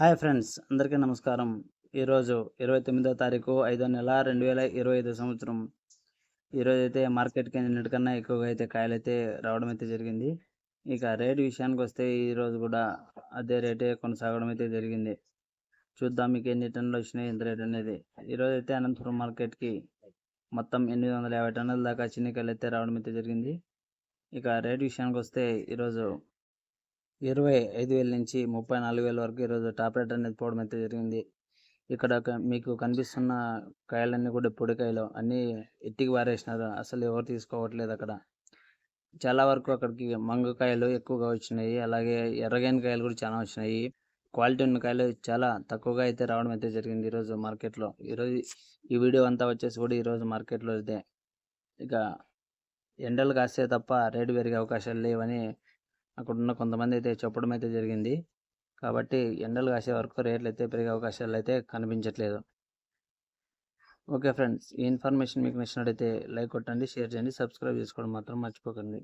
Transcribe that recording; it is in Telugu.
హాయ్ ఫ్రెండ్స్ అందరికీ నమస్కారం. ఈరోజు ఇరవై తొమ్మిదో తారీఖు ఐదో నెల రెండు వేల ఇరవై ఐదు సంవత్సరం. ఈరోజు అయితే మార్కెట్కి నిన్నటికన్నా ఎక్కువగా అయితే కాయలు అయితే రావడం అయితే జరిగింది. ఇక రేటు విషయానికి వస్తే ఈరోజు కూడా అదే రేటే కొనసాగడం అయితే జరిగింది. చూద్దాం మీకు ఎన్ని టన్నులు వచ్చినాయి ఎంత రేట్ అనేది. ఈరోజు అయితే అనంతపురం మార్కెట్కి మొత్తం ఎనిమిది వందల యాభై టన్నుల దాకా చిన్నికాయలు అయితే రావడం అయితే జరిగింది. ఇక రేటు విషయానికి వస్తే ఈరోజు ఇరవై ఐదు వేల నుంచి ముప్పై నాలుగు వేల వరకు ఈరోజు టాప్ రేట్ అనేది పోవడం అయితే జరిగింది. ఇక్కడ మీకు కనిపిస్తున్న కాయలన్నీ కూడా పొడికాయలు. అన్నీ ఎట్టికి పారేసినారు అసలు ఎవరు తీసుకోవట్లేదు అక్కడ. చాలా వరకు అక్కడికి మంగకాయలు ఎక్కువగా వచ్చినాయి. అలాగే ఎర్రగైన కాయలు కూడా చాలా వచ్చినాయి. క్వాలిటీ ఉన్న కాయలు చాలా తక్కువగా అయితే రావడం అయితే జరిగింది ఈరోజు మార్కెట్లో ఈరోజు ఈ వీడియో అంతా వచ్చేసి కూడా ఈరోజు మార్కెట్లో అయితే ఇక ఎండలు కాస్తే తప్ప రేటు పెరిగే అవకాశాలు లేవని అక్కడ ఉన్న కొంతమంది అయితే చెప్పడం అయితే జరిగింది. కాబట్టి ఎండలు కాసే వరకు రేట్లు అయితే పెరిగే అవకాశాలు అయితే కనిపించట్లేదు. ఓకే ఫ్రెండ్స్ ఈ ఇన్ఫర్మేషన్ మీకు నచ్చినట్టయితే లైక్ కొట్టండి షేర్ చేయండి సబ్స్క్రైబ్ చేసుకోవడం మాత్రం మర్చిపోకండి.